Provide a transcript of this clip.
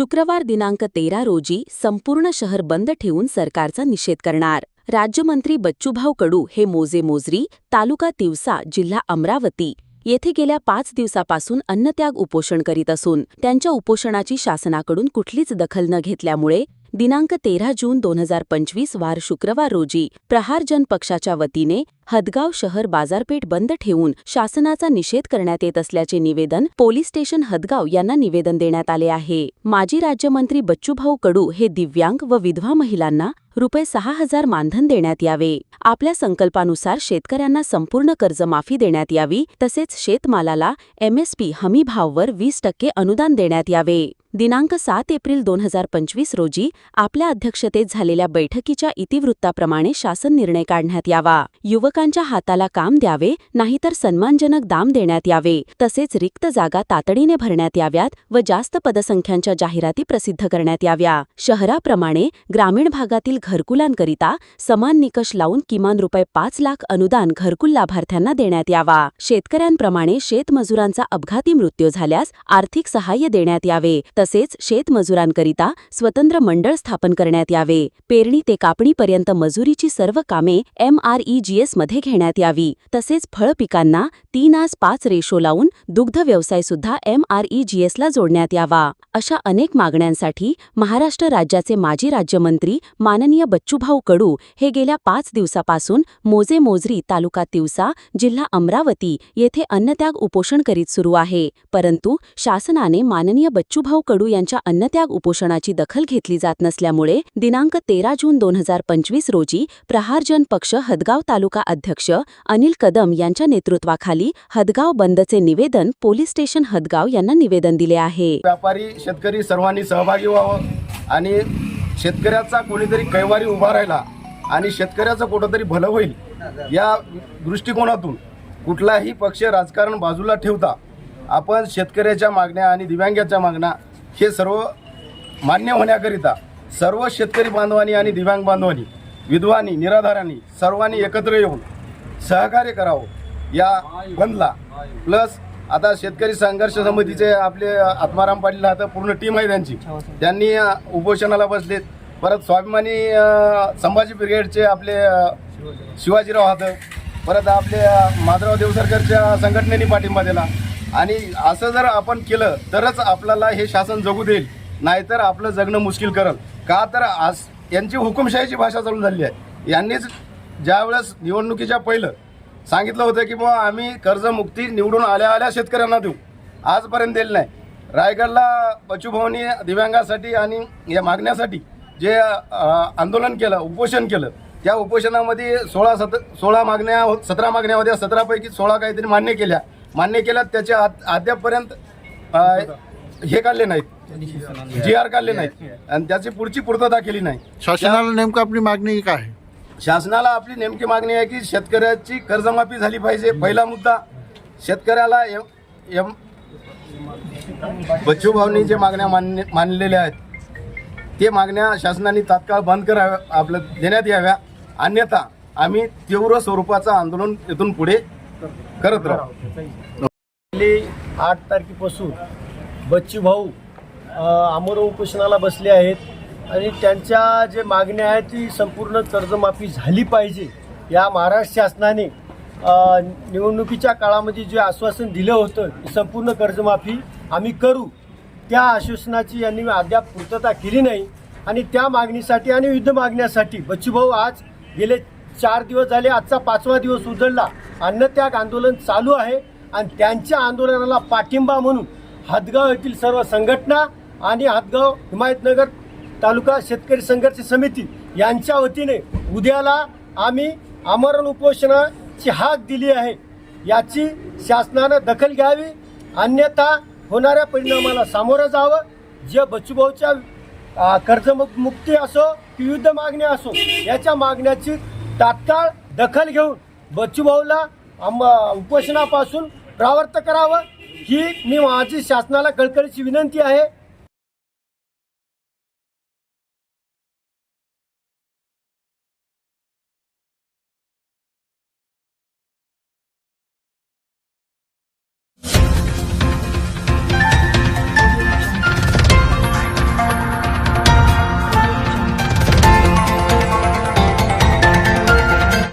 शुक्रवार दिनांक तेरा रोजी संपूर्ण शहर बंद ठेवून सरकारचा निषेध करणार. राज्यमंत्री बच्चूभाऊ कडू हे मोजे मोजरी तालुका तिवसा जिल्हा अमरावती येथे गेल्या पाच दिवसापासून अन्नत्याग उपोषण करीत असून त्यांच्या उपोषणाची शासनाकडून कुठलीच दखल न घेतल्यामुळे दिनांक तेरा जून दोन हजार पंचवीस वार शुक्रवार रोजी प्रहार जन पक्षाच्या वतीने हदगाव शहर बाजारपेठ बंद ठेवून शासनाचा निषेध करण्यात येत असल्याचे निवेदन पोलीस स्टेशन हदगाव यांना निवेदन देण्यात आले आहे. माजी राज्यमंत्री बच्चूभाऊ कडू हे दिव्यांग व विधवा महिलांना रुपये सहा हजार मानधन देण्यात यावे. आपल्या संकल्पानुसार शेतकऱ्यांना संपूर्ण कर्जमाफी देण्यात यावी. तसेच शेतमालाला एमएसपी हमी भाववर वीस टक्के अनुदान देण्यात यावे. दिनांक सात एप्रिल दोन हजार पंचवीस रोजी आपल्या अध्यक्षतेत झालेल्या बैठकीच्या इतिवृत्ताप्रमाणे शासन निर्णय काढण्यात यावा. युवकांच्या हाताला काम द्यावे नाहीतर सन्मानजनक दाम देण्यात यावे. तसेच रिक्त जागा तातडीने भरण्यात याव्यात व जास्त पदसंख्यांच्या जाहिराती प्रसिद्ध करण्यात याव्या. शहराप्रमाणे ग्रामीण भागातील घरकुलांकरिता समान निकष लावून किमान रुपये पाच लाख अनुदान घरकुल लाभार्थ्यांना देण्यात यावा. शेतकऱ्यांप्रमाणे शेतमजुरांचा अपघाती मृत्यू झाल्यास आर्थिक सहाय्य देण्यात यावे. तसेच शेतमजुरांकरिता स्वतंत्र मंडळ स्थापन करण्यात यावे. पेरणी ते कापणीपर्यंत मजुरीची सर्व कामे एमआरईजीएसमध्ये घेण्यात यावी. तसेच फळ पिकांना तीन आज पाच रेशो लावून दुग्ध व्यवसाय सुद्धा एमआरईजीएसला जोडण्यात यावा. अशा अनेक मागण्यांसाठी महाराष्ट्र राज्याचे माजी राज्यमंत्री माननीय बच्चूभाऊ कडू हे गेल्या पाच दिवसापासून मोजे मोजरी तालुका तिवसा जिल्हा अमरावती येथे अन्नत्याग उपोषण करीत सुरू आहे. परंतु शासनाने माननीय बच्चूभाऊ कडू यांच्या अन्नत्याग उपोषणाची दखल घेतली जात नसल्यामुळे दिनांक तेरा जून दोन हजार पंचवीस रोजी प्रहार जन पक्ष हदगाव तालुका अध्यक्ष अनिल कदम यांच्या नेतृत्वाखाली हदगाव बंदचे निवेदन पोलीस स्टेशन हदगाव यांना निवेदन दिले आहे. व्यापारी शेतकरी सर्वांनी सहभागी व्हावं आणि शेतकऱ्याचा कोणीतरी कैवारी उभा राहिला आणि शेतकऱ्याचं कुठंतरी भलं होईल या दृष्टिकोनातून कुठलाही पक्ष राजकारण बाजूला ठेवता आपण शेतकऱ्याच्या मागण्या आणि दिव्यांगाच्या मागण्या हे सर्व मान्य होण्याकरिता सर्व शेतकरी बांधवांनी आणि दिव्यांग बांधवांनी विधवांनी निराधारांनी सर्वांनी एकत्र येऊन सहकार्य करावं. या बंदला प्लस आता शेतकरी संघर्ष समितीचे आपले आत्माराम पाटील आता पूर्ण टीम आहे त्यांची. त्यांनी उपोषणाला बसलेत. परत स्वाभिमानी संभाजी ब्रिगेडचे आपले शिवाजीराव हातं परत आपले माधराव माधवराव देवसरकरच्या संघटनेने पाठिंबा दिला. आणि असं जर आपण केलं तरच आपल्याला हे शासन जगू देईल. नाहीतर आपलं जगणं मुश्किल करल. का तर आज यांची हुकुमशाहीची भाषा चालू झाली आहे. यांनीच ज्यावेळेस निवडणुकीच्या पहिलं सांगितलं होतं की बुवा आम्ही कर्जमुक्ती निवडून आल्या आल्या शेतकऱ्यांना देऊ. आजपर्यंत दिलं नाही. रायगडला बचूभाऊनी दिव्यांगासाठी आणि या मागण्यासाठी जे आंदोलन केलं उपोषण केलं त्या उपोषणामध्ये सोळा सत सोळा मागण्या सतरा मागण्या होत्या सतरापैकी सोळा काहीतरी मान्य केल्या. मान्य केल्या त्याच्या अद्यापपर्यंत हे काढले नाहीत. जी आर काढले नाहीत. आणि त्याची पुढची पूर्तता केली नाही. शासनाला नेमकं आपली मागणी काय? आहे शासनाला आपली नेमकी मागणी आहे की शेतकऱ्याची कर्जमाफी झाली पाहिजे. पहिला मुद्दा शेतकऱ्याला एम एम बच्चूभाऊंनी जे मागण्या मान्य मानलेल्या आहेत ते मागण्या शासनाने तात्काळ बंद कराव्या आपलं देण्यात याव्या. अन्यथा आम्ही तीव्र स्वरूपाचं आंदोलन इथून पुढे करत राहू गेली आठ तारखेपासून बच्चू भाऊ अमोर उपोषणाला बसले आहेत आणि त्यांच्या जे मागण्या आहेत ती संपूर्ण कर्जमाफी झाली पाहिजे. या महाराष्ट्र शासनाने निवडणुकीच्या काळामध्ये जे आश्वासन दिलं होतं की संपूर्ण कर्जमाफी आम्ही करू त्या आश्वासनाची यांनी अद्याप पूर्तता केली नाही. आणि त्या मागणीसाठी आणि विविध मागण्यासाठी बच्चूभाऊ आज गेले चार दिवस झाले आजचा पाचवा दिवस उजळला. अन्नत्याग आंदोलन चालू आहे आणि त्यांच्या आंदोलनाला पाठिंबा म्हणून हदगाव येथील सर्व संघटना आणि हदगाव हिमायतनगर तालुका शेतकरी संघर्ष समिती यांच्या वतीने उद्याला आम्ही आमरण उपोषणाची हाक दिली आहे. याची शासनानं दखल घ्यावी अन्यथा होणाऱ्या परिणामाला सामोरं जावं. जे बच्चूभाऊच्या कर्जमुक्ती असो की विविध मागण्या असो याच्या मागण्याची तात्काळ दखल घेऊन बच्चूभाऊला आम उपोषणापासून प्रावर्त करावं ही मी माझी शासनाला कळकळीची विनंती आहे.